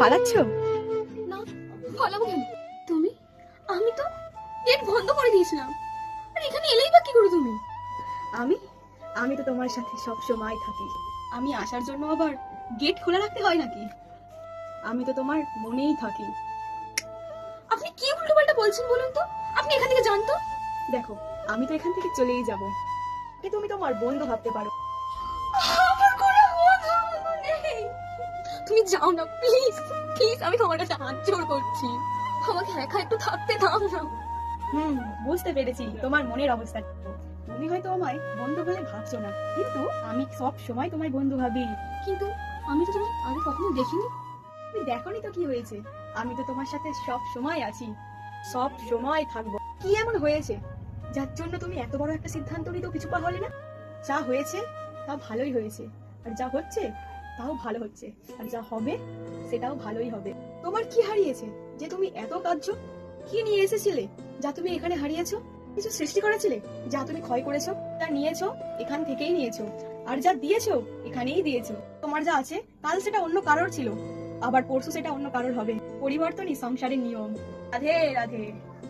পালাচ্ছ? না ফলাবো কেন? তুমি? আমি তো গেট বন্ধ করে দিয়েছিলাম। আর এখানে এলেই বা কি করে তুমি? আমি? আমি তো তোমার সাথে সব সময় থাকি। আমি আসার জন্য আবার গেট খোলা রাখতে হয় নাকি? আমি তো তোমার মনেই থাকি। আপনি কি উল্টো পাল্টা বলছেন বলুন তো? আপনি এখান থেকে জানতো দেখো আমি তো এখান থেকে চলেই যাব। তুমি তোমার বন্ধু ভাবতে পারো। তুমি যাও না প্লিজ প্লিজ আমি তোমার কাছে হাত জোড় করছি। আমাকে একা একটু থাকতে দাও না। হুম বুঝতে পেরেছি তোমার মনের অবস্থা। তুমি হয়তো আমায় বন্ধু বলে ভাবছ না কিন্তু আমি সব সময় তোমায় বন্ধু ভাবি। কিন্তু আমি তো তোমাকে আগে কখনো দেখিনি। তুমি দেখোনি তো কি হয়েছে? আমি তো তোমার সাথে সব সময় আছি সব সময় থাকব। কি এমন হয়েছে? যার জন্য তুমি এত বড় একটা সিদ্ধান্ত নিতেও কিছু পা হলে না? যা হয়েছে তা ভালোই হয়েছে। আর যা হচ্ছে তাও ভালো হচ্ছে। আর যা হবে, সেটাও ভালোই হবে। তোমার কি হারিয়েছে? যে তুমি এত কাঁদছো? কি নিয়ে এসেছিলে? যা তুমি এখানে হারিয়েছো? কিছু সৃষ্টি করেছিলে? যা তুমি ক্ষয় করেছ? তা নিয়েছো? এখান থেকেই নিয়েছো। আর যা দিয়েছ, এখানেই দিয়েছ। তোমার যা আছে, কাল সেটা অন্য কারোর ছিল। আবার পরশু সেটা অন্য কারোর হবে। পরিবর্তনই সংসারের নিয়ম। রাধে রাধে।